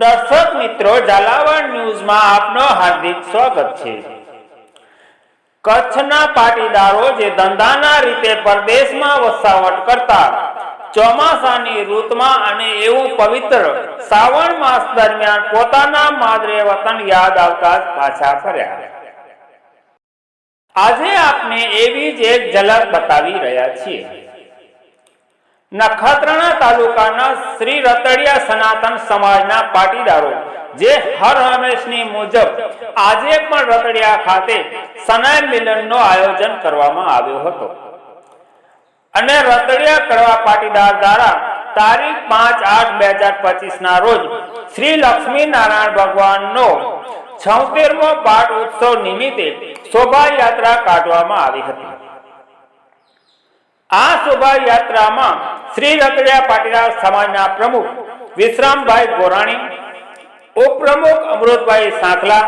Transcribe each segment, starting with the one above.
દર્શક મિત્રો, ઝાલાવાડ ન્યૂઝમાં આપનો હાર્દિક સ્વાગત છે. કચ્છના પાટીદારો જે ધંધાના રીતે પરદેશમાં વસાવટ કરતા, ચોમાસાની ઋતુમાં અને એવું પવિત્ર શ્રાવણ માસ દરમિયાન પોતાના માદરે વતન યાદ આવતા પાછા ફર્યા. આજે આપને એવી જ એક ઝલક બતાવી રહ્યા છીએ. નખત્રાણા તાલુકાના શ્રી રતડિયા સનાતન સમાજના પાટીદારો, જે હર હંમેશની મુજબ આજે પણ રતડિયા ખાતે સનાય મિલનનો આયોજન કરવામાં આવ્યો હતો. અને રતડિયા કડવા પાટીદાર દ્વારા તારીખ પાંચ આઠ બે હજાર પચીસ ના રોજ શ્રી લક્ષ્મી નારાયણ ભગવાનનો છોતેરમો પાઠ ઉત્સવ નિમિત્તે શોભાયાત્રા કાઢવામાં આવી હતી. આ શોભાયાત્રામાં શ્રી રતડિયા પાટીદાર સમાજના પ્રમુખ વિશ્રામભાઈ ગોરાણી, ઉપપ્રમુખ અમૃતભાઈ સાંખલા,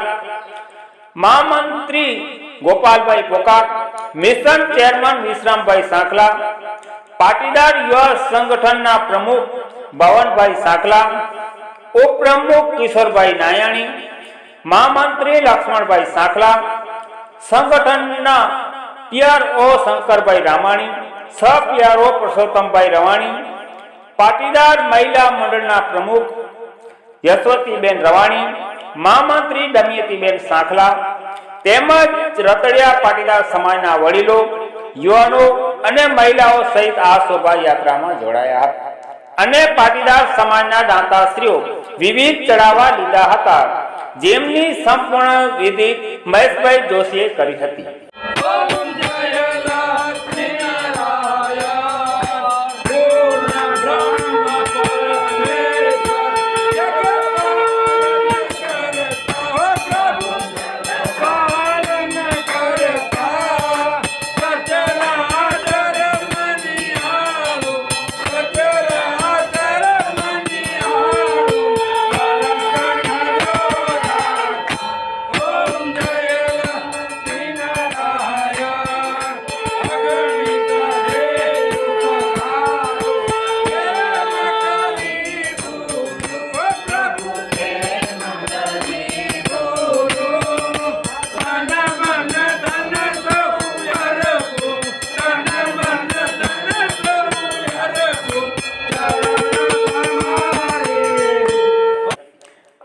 મહામંત્રી ગોપાલભાઈ પોકાર, મિશન ચેરમેન વિશ્રામભાઈ સાંખલા, પાટીદાર યુવા સંગઠનના પ્રમુખ ભવનભાઈ સાંખલા, ઉપપ્રમુખ કિશોરભાઈ નાયાણી, મહામંત્રી લક્ષ્મણભાઈ સાંખલા, સંગઠનના પીઆરઓ શંકરભાઈ રામાણી સહ પીઆરઓ પુરુષોત્તમભાઈ રવાણી, પાટીદાર મહિલા મંડળના પ્રમુખ યશવતીબેન રવાણી, મહામંત્રી દમયતીબેન સાંખલા, તેમજ રતડિયા પાટીદાર સમાજના વડીલો, યુવાનો અને મહિલાઓ સહિત આ શોભાયાત્રામાં જોડાયા. હતા અને પાટીદાર સમાજના દાંતાશ્રીઓ વિવિધ ચડાવવા લીધા હતા, જેમની સંપૂર્ણ વિધિ મહેશભાઈ જોશીએ કરી હતી.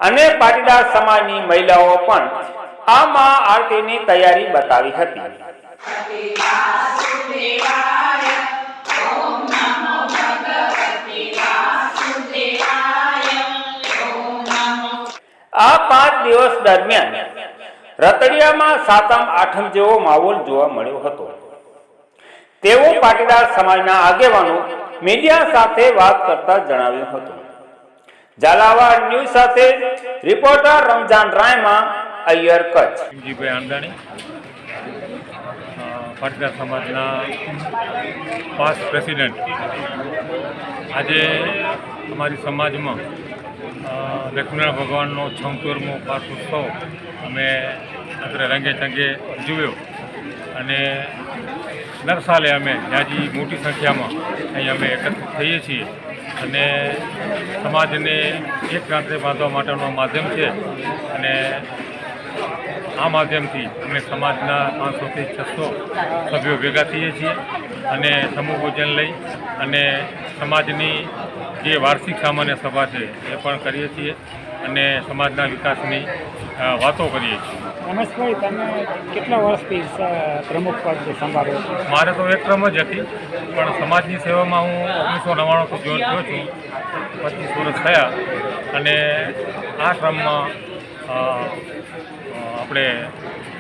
અને પાટીદાર સમાજની મહિલાઓ પણ આ મહા આરતીની તૈયારી બતાવી હતી. આ પાંચ દિવસ દરમિયાન રતડિયામાં સાતમ આઠમ જેવો માહોલ જોવા મળ્યો હતો. તેવું પાટીદાર સમાજના આગેવાનો મીડિયા સાથે વાત કરતા જણાવ્યું હતું. ઝાલાવાડ ન્યૂઝ સાથે રિપોર્ટર રમજાન રાયમાં અય્યર કચ્છ. ભીમજીભાઈ આંદાણી પાટીદાર સમાજના પાસ્ટ પ્રેસિડેન્ટ આજે અમારી સમાજમાં લક્ષ્મીનારાયણ ભગવાનનો છોતેરમો પાઠ ઉત્સવ અમે અત્રે રંગે ચંગે ઉજવ્યો. અને દર સાલે અમે જાજી મોટી સંખ્યામાં અહીં અમે એકત્રિત થઈએ છીએ. અને સમાજને એક રાત્રે બાંધવા માટેનું માધ્યમ છે. અને આ માધ્યમથી અમે સમાજના પાંચસોથી છસો સભ્યો ભેગા થઈએ છીએ અને સમૂહ ભોજન લઈ અને સમાજની જે વાર્ષિક સામાન્ય સભા છે એ પણ કરીએ છીએ અને સમાજના વિકાસની વાતો કરીએ છીએ. રમેશભાઈ તમે કેટલા વર્ષથી પ્રમુખ પદ સંભાળ્યો મારે તો એક ક્રમ જ હતી પણ સમાજની સેવામાં હું ઓગણીસો નવ્વાણુંથી જોઈન થયો છું પચીસ વર્ષ થયા અને આ ક્રમમાં આપણે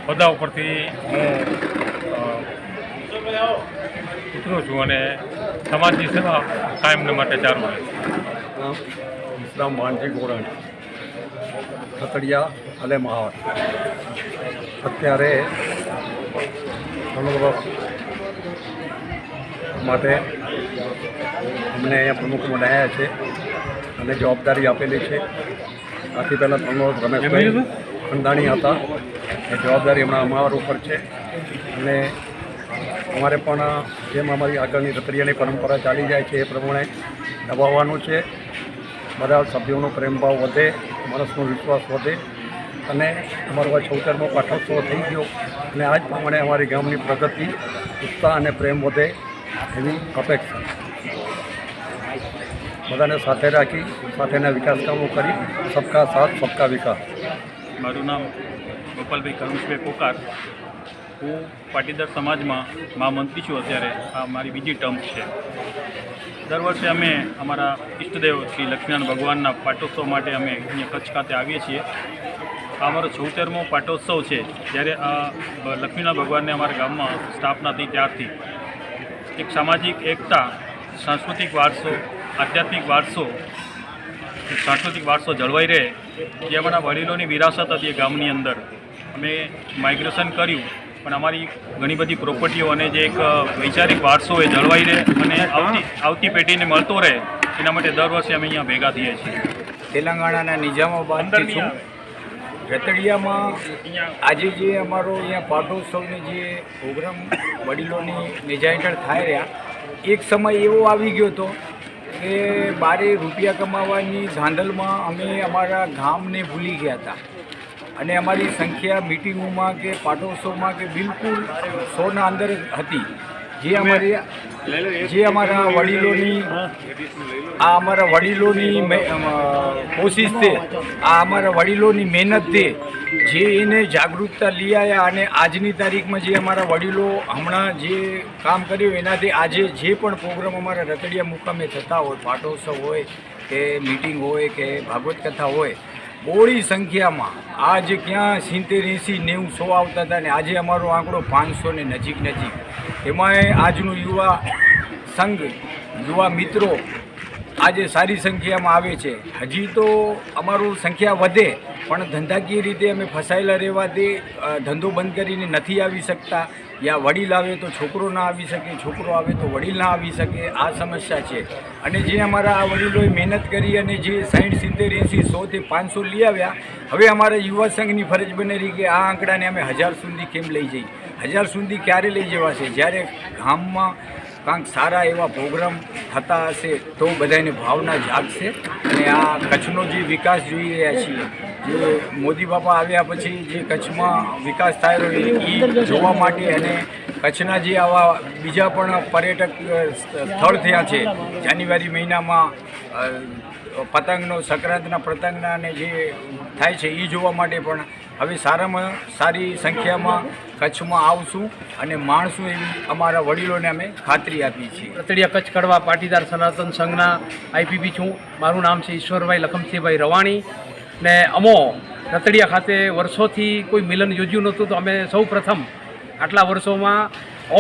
બધા ઉપરથી હું ઉતરું છું અને સમાજની સેવા કાયમને માટે ચાલુ રહે છે. માનજી ગોરણ. ખતડિયા અને મહાવત અત્યારે પ્રમુખ માટે અમને અહીંયા પ્રમુખ બનાવ્યા છે અને જવાબદારી આપેલી છે. આથી પહેલાં પ્રમુખ રમેશભાઈ ખંડાણી હતા. એ જવાબદારી હમણાં અમારા ઉપર છે. અને અમારે પણ જેમ અમારી આગળની રતરિયાની પરંપરા ચાલી જાય છે એ પ્રમાણે દબાવવાનું છે. બધા સભ્યોનો પ્રેમભાવ વધે માણસનો વિશ્વાસ વધે. અને અમારો આ ચૌતરમો પાઠોત્સવ થઈ ગયો અને આજ પ્રમાણે અમારી ગામની પ્રગતિ, ઉત્સાહ અને પ્રેમ વધે એવી અપેક્ષા. બધાને સાથે રાખી, સાથેના વિકાસ કામો કરી, સબકા સાથ, સબકા વિકાસ. મારું નામ ગોપાલભાઈ કરુણભાઈ પોકાર. હું પાટીદાર સમાજમાં મા મંત્રી છું અત્યારે. આ મારી બીજી ટર્મ છે. દર વર્ષે અમે અમારા ઈષ્ટદેવ શ્રી લક્ષ્મીનારાયણ ભગવાનના પાટોત્સવ માટે અમે અહીંયા કચ્છ ખાતે આવીએ છીએ. આ અમારો છોતેરમો પાટોત્સવ છે. જ્યારે આ લક્ષ્મીનાથ ભગવાનને અમારા ગામમાં સ્થાપના થઈ ત્યારથી. એક સામાજિક એકતા સાંસ્કૃતિક વારસો આધ્યાત્મિક વારસો સાંસ્કૃતિક વારસો જળવાઈ રહે જે અમારા વડીલોની વિરાસત હતી એ ગામની અંદર. અમે માઇગ્રેશન કર્યું પણ અમારી ઘણી બધી પ્રોપર્ટીઓ અને જે એક વૈચારિક વારસો એ જળવાઈ રહે અને આવતી આવતી પેઢીને મળતો રહે. એના માટે દર વર્ષે અમે અહીંયા ભેગા થઈએ છીએ. તેલંગાણાના નિઝામાબાદથી છું આજે જે અમારો અહીંયા પાટોત્સવની જે પ્રોગ્રામ વડીલોની નેજા હેઠળ થાય રહ્યા, એક સમય એવો આવી ગયો હતો કે બારે રૂપિયા કમાવાની ધાંધલમાં અમે અમારા ગામને ભૂલી ગયા હતા. અને અમારી સંખ્યા મિટિંગોમાં કે પાટોત્સવમાં કે બિલકુલ સોના અંદર હતી. જે અમારી જે અમારા વડીલોની આ અમારા વડીલોની કોશિશ છે. આ અમારા વડીલોની મહેનત છે. જે એને જાગૃતતા લઈ આવ્યા અને આજની તારીખમાં જે અમારા વડીલો હમણાં જે કામ કર્યું એનાથી આજે જે પણ પ્રોગ્રામ અમારા રતડિયા મુકામે થતા હોય પાટોત્સવ હોય કે મિટિંગ હોય કે ભાગવત કથા હોય બહોળી સંખ્યામાં આજ ક્યાં સિત્તેર એંસી નેવું સો આવતા હતા ને આજે અમારો આંકડો પાંચસો ને નજીક નજીક. એમાંય આજનું યુવા સંઘ, યુવા મિત્રો આજે સારી સંખ્યામાં આવે છે. હજી તો અમારું સંખ્યા વધે, પણ ધંધાકીય રીતે અમે ફસાયેલા રહેવાથી તે ધંધો બંધ કરીને નથી આવી શકતા. યા વડીલ આવે તો છોકરો ના આવી શકે, છોકરો આવે તો વડીલ ના આવી શકે, આ સમસ્યા છે. અને જે અમારા આ વડીલોએ મહેનત કરી અને જે સાઠ સિત્તેર, એંસી સોથી પાંચસો લઈ આવ્યા, હવે અમારા યુવા સંઘની ફરજ બનેલી કે આ આંકડાને અમે હજાર સુધી કેમ લઈ જઈએ? હજાર સુધી ક્યારે લઈ જવાશે? જ્યારે ગામમાં કાંઈક સારા એવા પ્રોગ્રામ થતા હશે તો બધાને ભાવના જાગશે અને આ કચ્છનો જે વિકાસ જોઈ રહ્યા છીએ, જે મોદી બાપા આવ્યા પછી જે કચ્છમાં વિકાસ થયેલો એ જોવા માટે અને કચ્છના જે આવા બીજા પણ પર્યટક સ્થળ થયા છે, જાન્યુઆરી મહિનામાં પતંગનો, સંક્રાંતના પતંગના અને જે થાય છે એ જોવા માટે પણ હવે સારામાં સારી સંખ્યામાં કચ્છમાં આવશું અને માણશું એવી અમારા વડીલોને અમે ખાતરી આપી છીએ. રતડિયા કચ્છ કડવા પાટીદાર સનાતન સંઘના આઈપીપી છું. મારું નામ છે ઈશ્વરભાઈ લખમસિંહભાઈ રવાણી. ને અમો રતડિયા ખાતે વર્ષોથી કોઈ મિલન યોજ્યું નહોતું તો અમે સૌ આટલા વર્ષોમાં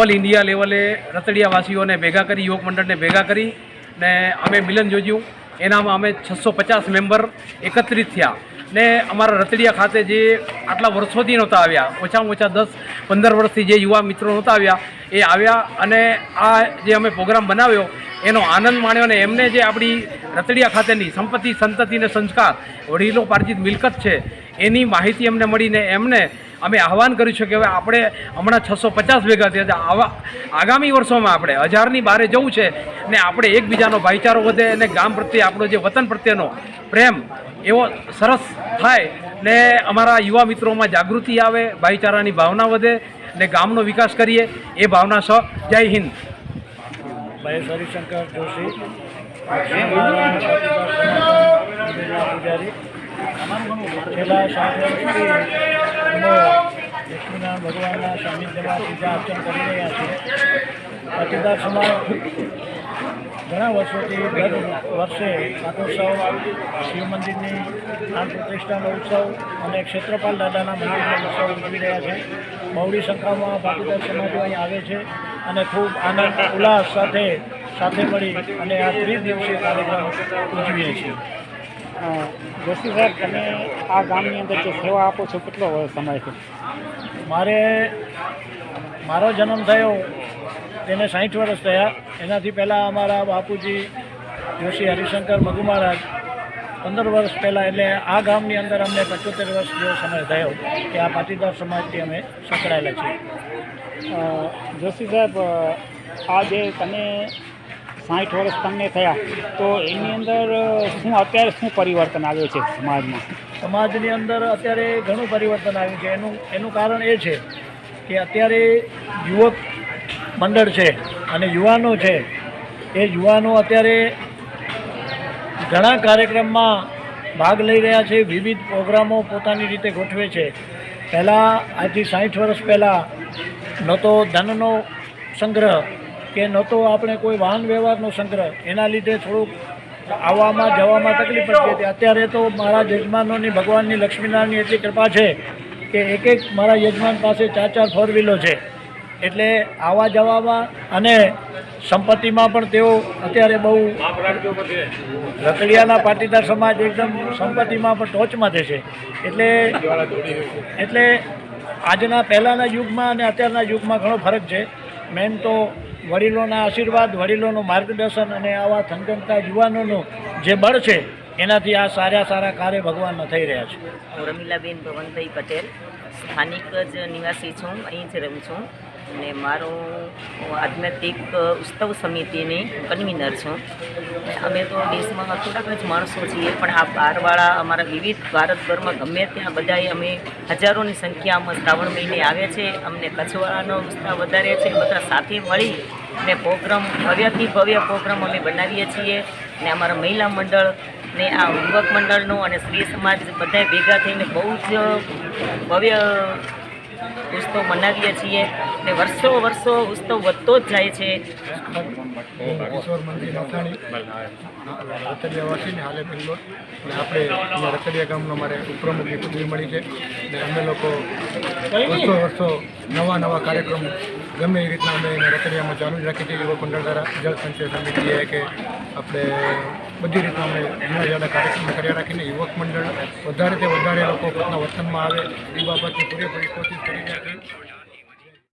ઓલ ઇન્ડિયા લેવલે રતડિયાવાસીઓને ભેગા કરી, યુવક મંડળને ભેગા કરી ને અમે મિલન યોજ્યું. એનામાં અમે છસો પચાસ મેમ્બર એકત્રિત થયા. ને અમારા રતડિયા ખાતે જે આટલા વર્ષોથી નહોતા આવ્યા, ઓછામાં ઓછા દસ, પંદર વર્ષથી જે યુવા મિત્રો નહોતા આવ્યા, એ આવ્યા અને આ જે અમે પ્રોગ્રામ બનાવ્યો, એનો આનંદ માણ્યો અને એમને જે આપણી રતડિયા ખાતેની સંપત્તિ, સંતતિ અને સંસ્કાર, વડીલો પાર્જિત મિલકત છે, એની માહિતી અમને મળીને એમને અમે આહવાન કર્યું છે કે હવે આપણે હમણાં છસો પચાસ ભેગા થયા આવા આગામી વર્ષોમાં આપણે હજારની બારે જવું છે ને આપણે એકબીજાનો ભાઈચારો વધે અને ગામ પ્રત્યે આપણો જે વતન પ્રત્યેનો પ્રેમ એવો સરસ થાય ને અમારા યુવા મિત્રોમાં જાગૃતિ આવે ભાઈચારાની ભાવના વધે ને ગામનો વિકાસ કરીએ એ ભાવના સ જય હિન્દ હરિશંકર જોશી છેલ્લા સાત વર્ષથી અમે લક્ષ્મીનારાયણ ભગવાનના સાનિધ્યમાં પૂજા અર્ચન કરી રહ્યા છીએ પાટીદાર ઘણા વર્ષોથી દર વર્ષે પાટોત્સવ શિવ મંદિરની પ્રાણ પ્રતિષ્ઠાનો ઉત્સવ અને ક્ષેત્રપાલ દાદાના મંદિરનો ઉત્સવ ઉજવી રહ્યા છે. બહુડી સંખ્યામાં પાટીદાર સમાજો અહીં આવે છે અને ખૂબ આનંદ, ઉલ્લાસ સાથે સાથે મળી અને આ ત્રિદિવસીય કાર્યક્રમ ઉજવીએ છીએ. જોશી સાહેબ તમે આ ગામની અંદર જે સેવા આપો છો કેટલો સમય છે મારે મારો જન્મ થયો તેને સાહીઠ વર્ષ થયા. એનાથી પહેલાં અમારા બાપુજી જોશી હરિશંકર મગુ મહારાજ પંદર વર્ષ પહેલાં એટલે આ ગામની અંદર અમને પંચોતેર વર્ષ જેવો સમય થયો કે આ પાટીદાર સમાજથી અમે સંકળાયેલા છીએ. જોશી સાહેબ આ જે તમે સાઠ વર્ષ તમને થયા. તો એની અંદર શું અત્યારે શું પરિવર્તન આવ્યું છે સમાજમાં? સમાજની અંદર અત્યારે ઘણું પરિવર્તન આવ્યું છે. એનું એનું કારણ એ છે કે અત્યારે યુવક મંડળ છે અને યુવાનો છે, એ યુવાનો અત્યારે ઘણા કાર્યક્રમમાં ભાગ લઈ રહ્યા છે, વિવિધ પ્રોગ્રામો પોતાની રીતે ગોઠવે છે. પહેલાં, આજથી સાઠ વર્ષ પહેલાં ન તો ધનનો સંગ્રહ કે ન તો આપણે કોઈ વાહન વ્યવહારનો સંગ્રહ. એના લીધે થોડુંક આવવામાં જવામાં તકલીફ પડતી હતી. અત્યારે તો મારા યજમાનોની, ભગવાનની, લક્ષ્મીનારાયણની એટલી કૃપા છે કે એક એક મારા યજમાન પાસે ચાર ચાર ફોર વ્હીલો છે. એટલે આવવા જવામાં અને સંપત્તિમાં પણ તેઓ અત્યારે બહુ રતડિયાના પાટીદાર સમાજ એકદમ સંપત્તિમાં પણ ટોચમાં છે. એટલે એટલે આજના પહેલાંના યુગમાં અને અત્યારના યુગમાં ઘણો ફરક છે. મેન તો વડીલોના આશીર્વાદ, વડીલોનું માર્ગદર્શન અને આવા થનગનતા યુવાનોનું જે બળ છે, એનાથી આ સારા સારા કાર્ય ભગવાનના થઈ રહ્યા છે. રમીલાબેન ભવનભાઈ પટેલ, સ્થાનિક જ નિવાસી છું, અહીં જ રહું છું. અને મારું આધ્યાત્મિક ઉત્સવ સમિતિની કન્વીનર છું. અમે તો દેશમાં થોડાક જ માણસો છીએ, પણ આ બહારવાળા અમારા વિવિધ ભારતભરમાં ગમે ત્યાં બધાએ અમે હજારોની સંખ્યામાં શ્રાવણ મહિને આવે છે, અમને કચ્છવાળાનો ઉત્સાહ વધારે છે, બધા સાથે મળી ને પ્રોગ્રામ ભવ્યથી ભવ્ય પ્રોગ્રામ અમે બનાવીએ છીએ. ને અમારા મહિલા મંડળ ને આ યુવક મંડળનો અને સ્ત્રી સમાજ બધાએ ભેગા થઈને બહુ જ ભવ્ય ઉત્સવ મનાવીએ છીએ અને વર્ષો વર્ષો ઉત્સવ વધતો જ જાય છે. ઈશ્વર મંદિર નવસાણી હાલે બેંગ્લોર અને આપણે રતડિયા ગામનો મારે ઉપપ્રમુખની પદવી મળી છે. અને અમે લોકો વર્ષો વર્ષો નવા નવા કાર્યક્રમ ગમે એ રીતના અમે રતડિયામાં ચાલુ જ રાખીએ છીએ. યુવક મંડળ દ્વારા જળ સંચય સમિતિએ કે આપણે બધી રીતના અમે જુદા જુદા કાર્યક્રમ કર્યા રાખીને યુવક મંડળ વધારે તે વધારે લોકો પોતાના વતનમાં આવે એ બાબતની પૂરેપૂરી કોશિશ કરી રહ્યા છે.